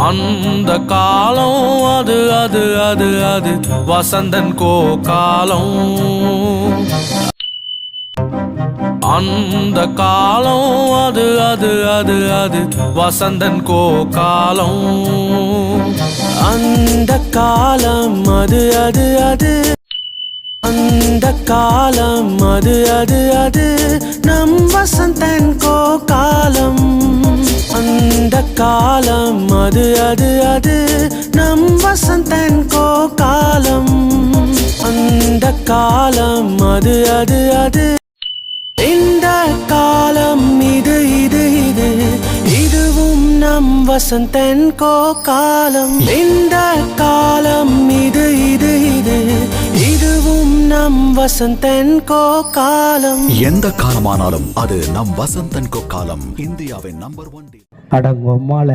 அந்த காலம் அது அது அது அது வசந்தன் கோ காலம் அந்த காலம் அது அது அது அது வசந்தன் கோ காலம் அந்த காலம் அது அது அது அந்த காலம் அது அது அது நம் வசந்தன் காலம் அது அது அது. நம் வசந்தன் கோ காலம் அந்த காலம் அது அது அது. இந்த காலம் இது இது இது. இதுவும் நம் வசந்தன் கோ காலம் இந்த காலம் இது இது இது. இதுவும் நம் வசந்தன் கோ காலம் எந்த காலமானாலும் அது நம் வசந்தன் கோ காலம் இந்தியாவின் நம்பர் ஒன் அடங்கொம்மால